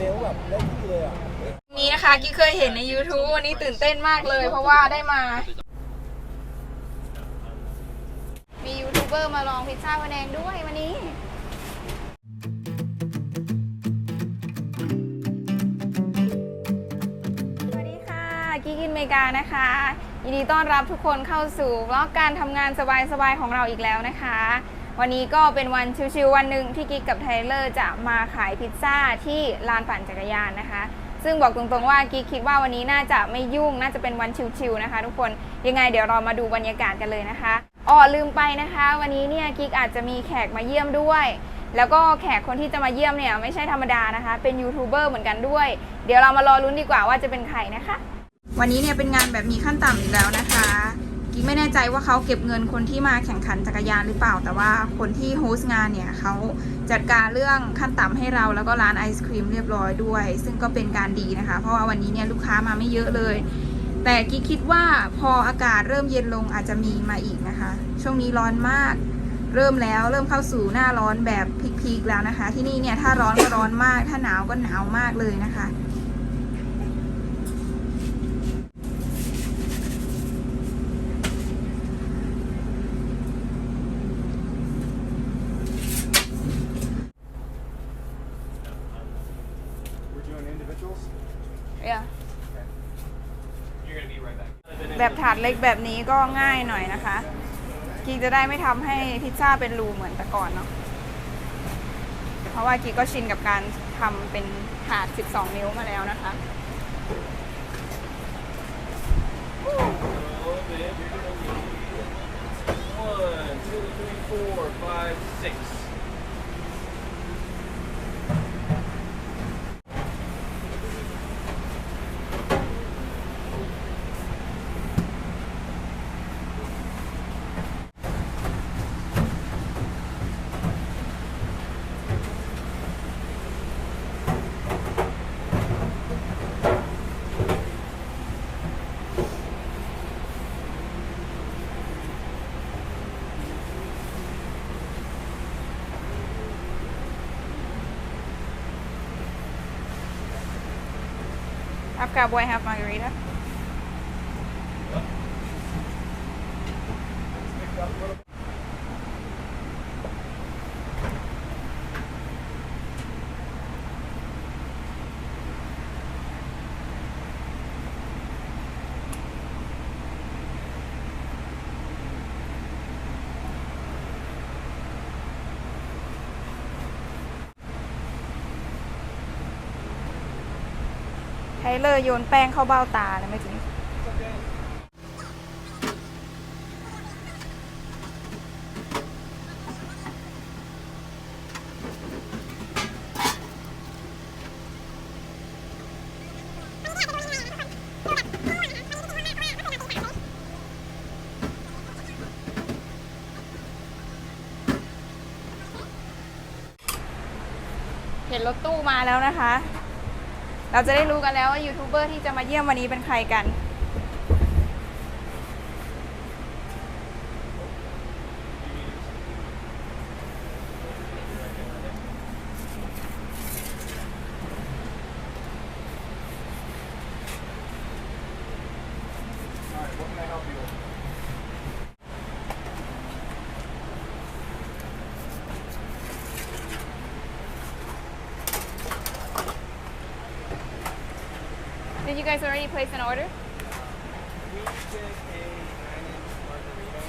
เร็วแบบได้ที่เลยอะนี้นะคะกิ๊กเคยเห็นใน YouTube วันนี้ตื่นเต้นมากเลย เพราะว่าได้มา มียูทูบเบอร์มาลองพิซซ่าพะแนงด้วยวันนี้ สวัสดีค่ะกิ๊กอินเมกานะคะ ยินดีต้อนรับทุกคนเข้าสู่วล็อกการทำงานสบายๆของเราอีกแล้วนะคะ วันนี้ก็เป็นวันชิวๆวันหนึ่งที่กิ๊กกับไทเลอร์จะมาขายพิซซ่าที่ลานปั่นจักรยานนะคะ ซึ่งบอกตรงๆว่ากิ๊กคิดว่าวันนี้น่าจะไม่ยุ่งน่าจะเป็นวันชิวๆนะคะ ทุกคนยังไงเดี๋ยวเรามาดูบรรยากาศกันเลยนะคะอ๋อลืมไปนะคะ วันนี้เนี่ยกิ๊กอาจจะมีแขกมาเยี่ยมด้วยแล้วก็แขกคนที่จะมาเยี่ยมเนี่ยไม่ใช่ธรรมดานะคะ เป็นยูทูบเบอร์เหมือนกันด้วย เดี๋ยวเรามารอลุ้นดีกว่าว่าจะเป็นใครนะคะ วันนี้เนี่ยเป็นงานแบบมีขั้นต่ำอีกแล้วนะคะ กิ๊กไม่แน่ใจว่าเขาเก็บเงินคนที่มาแข่งขันจักรยานหรือเปล่า แต่ว่าคนที่โฮสต์งานเนี่ยเขาจัดการเรื่องขั้นต่ำให้เราแล้วก็ร้านไอศครีมเรียบร้อยด้วย ซึ่งก็เป็นการดีนะคะ เพราะว่าวันนี้เนี่ยลูกค้ามาไม่เยอะเลย แต่กิ๊กคิดว่าพออากาศเริ่มเย็นลงอาจจะมีมาอีกนะคะ ช่วงนี้ร้อนมาก เริ่มแล้วเริ่มเข้าสู่หน้าร้อนแบบพีคๆแล้วนะคะ ที่นี่เนี่ยถ้าร้อนก็ร้อนมาก ถ้าหนาวก็หนาวมากเลยนะคะ แบบถาดเล็กแบบนี้ก็ง่ายหน่อยนะคะกีจะได้ไม่ทำให้พิซซ่าเป็นรูเหมือนแต่ก่อนเนาะเพราะว่ากีก็ชินกับการทำเป็นถาด 12 นิ้วมาแล้วนะคะ1 2 3 4 5 6 I've got White half Margarita. อยฮับมาการีตาไทเลอร์โยนแป้งเข้าเบ้าตาเลยไม่ถึงเห็นรถตู้มาแล้วนะคะ เราจะได้รู้กันแล้วว่ายูทูบเบอร์ที่จะมาเยี่ยมวันนี้เป็นใครกัน All right, what can I help you with? ด Did you guys already place an order? We take a nine-inch margarita.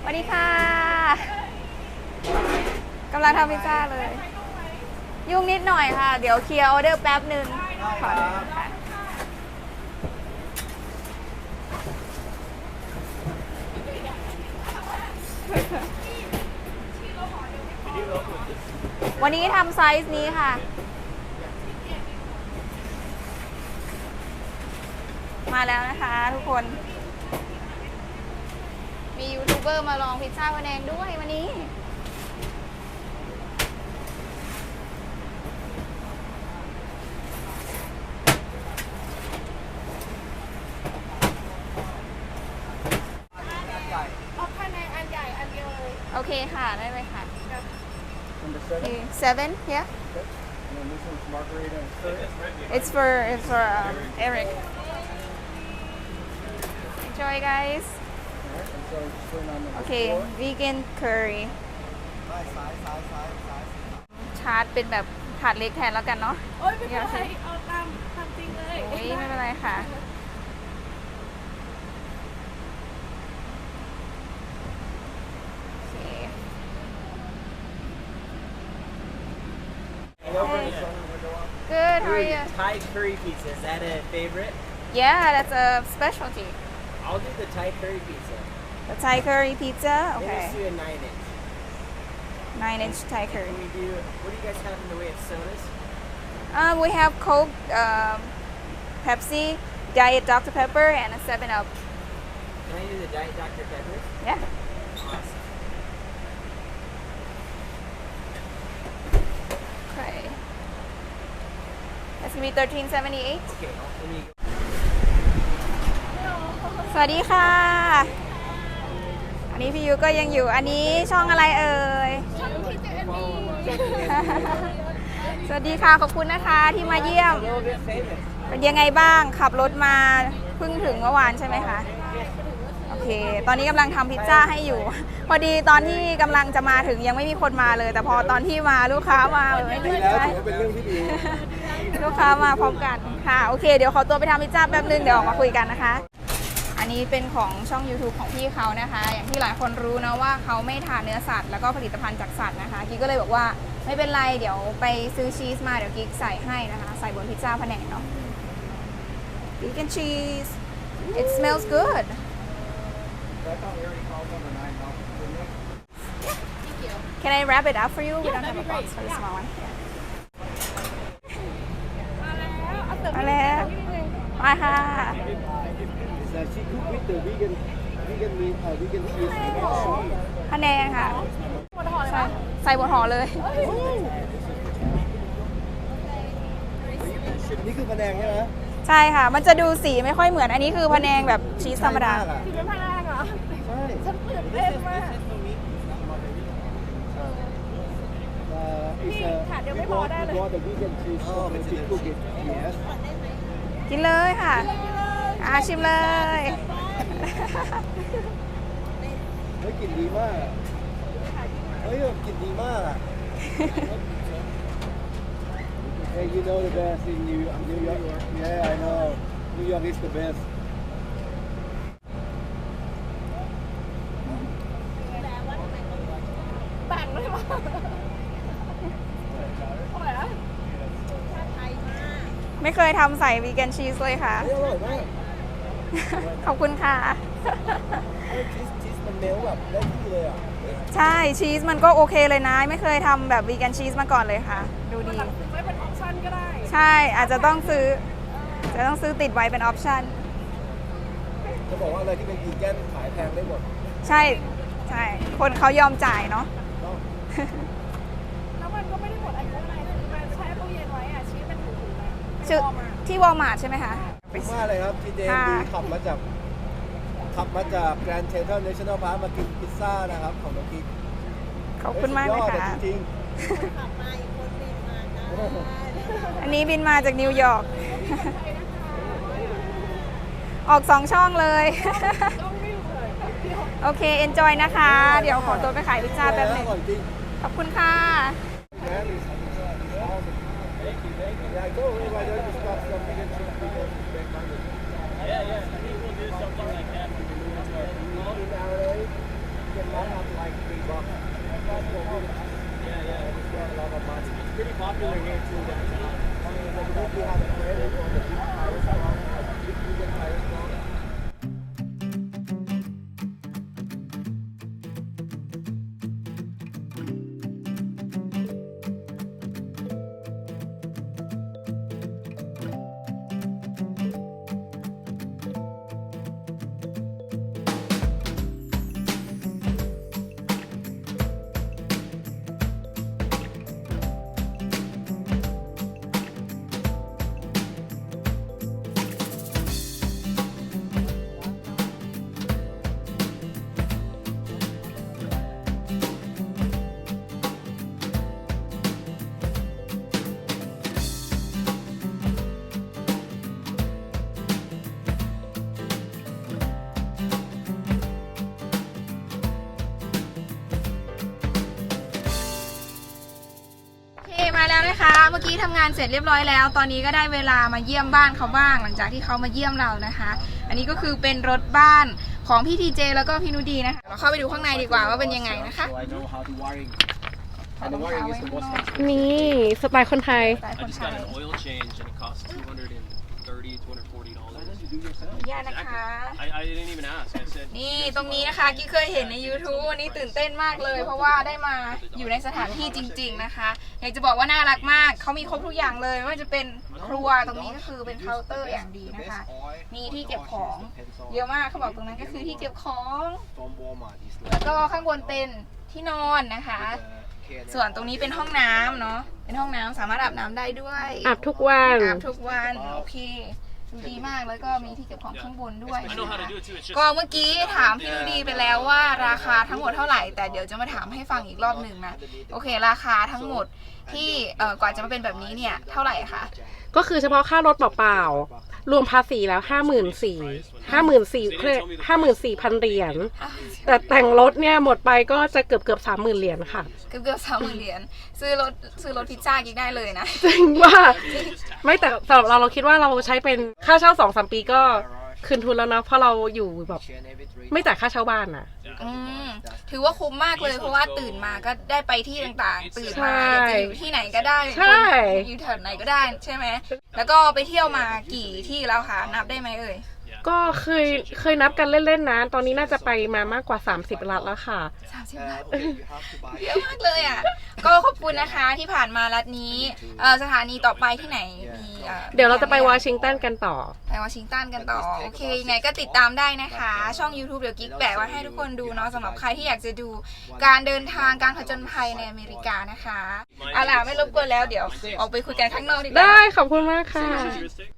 สวัสดีค่ะกำลังทำพิซซ่าเลย ยุ่งนิดหน่อยค่ะ เดี๋ยวเคลียร์ออเดอร์แป๊บหนึ่งขอค่ะ วันนี้ทำไซส์นี้ค่ะ มาแล้วนะคะทุกคน มียูทูบเบอร์มาลองพิซซ่าพะแนงด้วยวันนี้ เอาภายในอันใหญ่อันเดียวเลย โอเคค่ะ ได้เลยค่ะ Number seven. Okay, seven, yeah. Okay. And then this one's margarita and curry. It's for it's for um, Eric. Enjoy, guys. All right. And so just going on number Okay, four. vegan curry. ซ้ายซ้ายซ้ายซ้ายซ้ายชาร์จเป็นแบบถาดเล็กแทนแล้วกันเนาะ โอ๊ยไม่เป็นไรเอาตามตามจริงเลย โอ้ยไม่เป็นไรค่ะ Hello, Brenda. Sun window on. Good, how are you? Thai curry pizza. Is that a favorite? Yeah, that's a specialty. I'll do the Thai curry pizza. The Thai curry pizza. Maybe let's do a nine inch. Nine inch Thai curry. Can we do? What do you guys have in the way of sodas? Um, we have Coke, um, Pepsi, Diet Dr. Pepper, and a 7 Up. Can I do the Diet Dr Pepper? Yeah. Awesome. That's gonna be 1378. Okay, I'll, let me. สวัสดีค่ะ อันนี้พี่ยูก็ยังอยู่ อันนี้ช่องอะไรเอ่ย สวัสดีค่ะ ขอบคุณนะคะที่มาเยี่ยม A little bit famous. เป็นยังไงบ้างขับรถมาเพิ่งถึงเมื่อวานใช่ไหมคะโอเค ตอนนี้กำลังทำพิซซ่าให้อยู่ พอดีตอนที่กำลังจะมาถึงยังไม่มีคนมาเลย แต่พอตอนที่มาลูกค้ามาไม่ดีมีแล้วใช่ถือว่าเป็นเรื่องที่ดี ลูกค้ามาพร้อมกันค่ะโอเค เดี๋ยวขอตัวไปทำพิซซ่าแป๊บนึงเดี๋ยวออกมาคุยกันนะคะ อันนี้เป็นของช่อง YouTube ของพี่เขานะคะ อย่างที่หลายคนรู้นะว่าเขาไม่ทานเนื้อสัตว์แล้วก็ผลิตภัณฑ์จากสัตว์นะคะกิ๊กก็เลยบอกว่าไม่เป็นไรเดี๋ยวไปซื้อชีสมาเดี๋ยวกิ๊กใส่ให้นะคะ ใส่บนพิซซ่าแผนกเนาะ vegan cheese it smells good can I wrap it up for you we don't have a box for the small one มาแล้วเอาเติมมาแล้วนิดนึงมาค่ะ Is that she cooked with the vegan, vegan meat, uh, vegan cheese and vegan soup? พะแนงค่ะ หมดห่อเลยใช่ปะใส่บนห่อเลย นี่คือพะแนงใช่ไหมใช่ค่ะ มันจะดูสีไม่ค่อยเหมือน อันนี้คือพะแนงแบบชีสธรรมดา ใช่กอะคือเป็นพนักเหรอใช่ฉันตื่นเต้นมาก Uh, it's, uh, ขาด เดียวไม่ we พอ bought- ได้เลย we bought the vegan cheese so when she cook it, yes. กินเลยค่ะอาชิมเลย เฮ้ยกลิ่นดีมากอะเฮ้ยแบบกลิ่นดีมากอะ Hey, you know the best in New York. New York. Yeah, I know. New York is the best. แบ่งเลยปะอร่อยนะ ไม่เคยทำใส่วีแกนชีสเลยค่ะเฮ้ยอร่อยมากขอบคุณค่ะเฮ้ยชีสชีสมันเมลแบบได้ที่เลยอะใช่ชีสมันก็โอเคเลยนะ ไม่เคยทำแบบวีแกนชีสมาก่อนเลยค่ะ ดูดีหลังซื้อไว้เป็นออปชั่นก็ได้ใช่อาจจะต้องซื้อ จะต้องซื้อติดไว้เป็นออปชั่น จะบอกว่าอะไรที่เป็นวีแกนขายแพงได้หมดใช่ ใช่ คนเขายอมจ่ายเนาะเงๆเลยชื่อพอมาที่วอลมาร์ทใช่ไหมคะขอบคุณมากเลยครับที่เจมค่ะดีขับมาจากขับมาจากแกรนด์เทเทิลเนชั่นแนลพาร์คมากินพิซซ่านะครับของน้องกิ๊กขอบคุณมากเลยฮ้สุดอดค่ะอะจริงอันนี้บินมาจากนิวยอร์ก ออกสองช่องเลยต้องไม่รู้เลย โอเค เอนจอยนะคะ เดี๋ยวขอตัวไปขายพิซซ่าแป๊บหนึง อร่อยจริง ขอบคุณค่ะ Man, it's awesome. Thank you, thank you. Yeah, go away. Why don't you stop some vegan chicken because it's back Monday. Yeah, yeah. I think we'll do something like that. In LA, you can run up like three bucks. Yeah, yeah. It's got a lot of money. It's pretty popular here too downtown. I mean, the group we have credit on the big tire มาแล้วนะคะ เมื่อกี้ทำงานเสร็จเรียบร้อยแล้ว ตอนนี้ก็ได้เวลามาเยี่ยมบ้านเขาบ้าง หลังจากที่เขามาเยี่ยมเรานะคะ อันนี้ก็คือเป็นรถบ้านของพี่ทีเจแล้วก็พี่นูดีนะคะเราเข้าไปดูข้างในดีกว่าว่าเป็นยังไงนะคะ So I know how to wiring. เอา And ร the องเท้า wiring ไว้ is the ข้าง most นอก expensive. นี่สไตล์คนไทยสายค I น just ไท got ย an oil change and it costs 230 240 dollars. You do yourself. ญาตนะคะ I, I didn't even ask. I said นี่ตรงนี้นะคะกิ๊กเคยเห็นใน YouTube วันนี้ตื่นเต้นมากเลย เพราะว่าได้มาอยู่ในสถานที่จริง ๆนะคะ อยากจะบอกว่าน่ารักมากเขามีครบทุกอย่างเลยไม่ว่าจะเป็นครัวตรงนี้ก็คือเป็นเคาน์เตอร์อย่างดีนะคะ มีที่เก็บของเยอะมากเขาบอกตรงนั้นก็คือที่เก็บของ From Walmart. It's แล้วก็ข้างบนเป็นที่นอนนะคะ ส่วนตรงนี้เป็นห้องน้ำเนาะเป็นห้องน้ำสามารถอาบน้ำได้ด้วยอาบทุกวันอาบทุกวันโอเค ดูดีมากแล้วก็มีที่เก็บของข้างบนด้วย I know how to do it too. It's just ก็เมื่อกี้ถามพี่ดูดีไปแล้วว่าราคาทั้งหมดเท่าไหร่ แต่เดี๋ยวจะมาถามให้ฟังอีกรอบหนึ่งนะ โอเค ราคาทั้งหมดที่เอ่อกว่าจะมาเป็นแบบนี้เนี่ย เท่าไหร่คะ ก็คือเฉพาะค่ารถเปล่าๆ รวมภาษีแล้วห้าหมื่นสี่ห้าหมื่นสี่ห้าหมื่นสี่พันเหรียญแต่แต่งรถเนี่ยหมดไปก็จะเกือบเกือบสามหมื่นเหรียญค่ะ เกือบเกือบสามหมื่นเหรียญซื้อรถซื้อรถพิซซ่ากิกได้เลยนะจริงว่า ไม่แต่สำหรับเราเราคิดว่าเราใช้เป็นค่าเช่าสองสามปีก็ คืนทุนแล้วนะเพราะเราอยู่แบบไม่จ่ายค่าเช่าบ้านอะอืมถือว่าคุ้มมากเลยเพราะว่าตื่นมาก็ได้ไปที่ต่างๆ ตื่นมาใช่อยากจะอยู่ที่ไหนก็ได้ใช่ อยู่แถวไหนก็ได้ใช่ไหมแล้วก็ไปเที่ยวมากี่ที่แล้วคะนับได้ไหมเอ่ย ก็เคยเคยนับกันเล่นๆนะ ตอนนี้น่าจะไปมามากกว่า 30 ลัดแล้วค่ะ สามสิบล้าน Okay, you have to buy เยอะมากเลยอะ ก็ขอบคุณนะคะที่ผ่านมารัฐนี้เอ่อสถานีต่อไปที่ไหนมีอ่อเดี๋ยวเราจะไปวอชิงตันกันต่อ ไปวอชิงตันกันต่อ โอเคยังไงก็ติดตามได้นะคะ ช่อง YouTube เดี๋ยวกิ๊กแปะไว้ให้ทุกคนดูเนาะสำหรับใครที่อยากจะดูการเดินทางการผจญภัยในอเมริกานะคะเอาล่ะไม่รบกวนแล้วเดี๋ยวออกไปคุยกันข้างนอกดีกว่า ได้ขอบคุณมากค่ะ futuristic.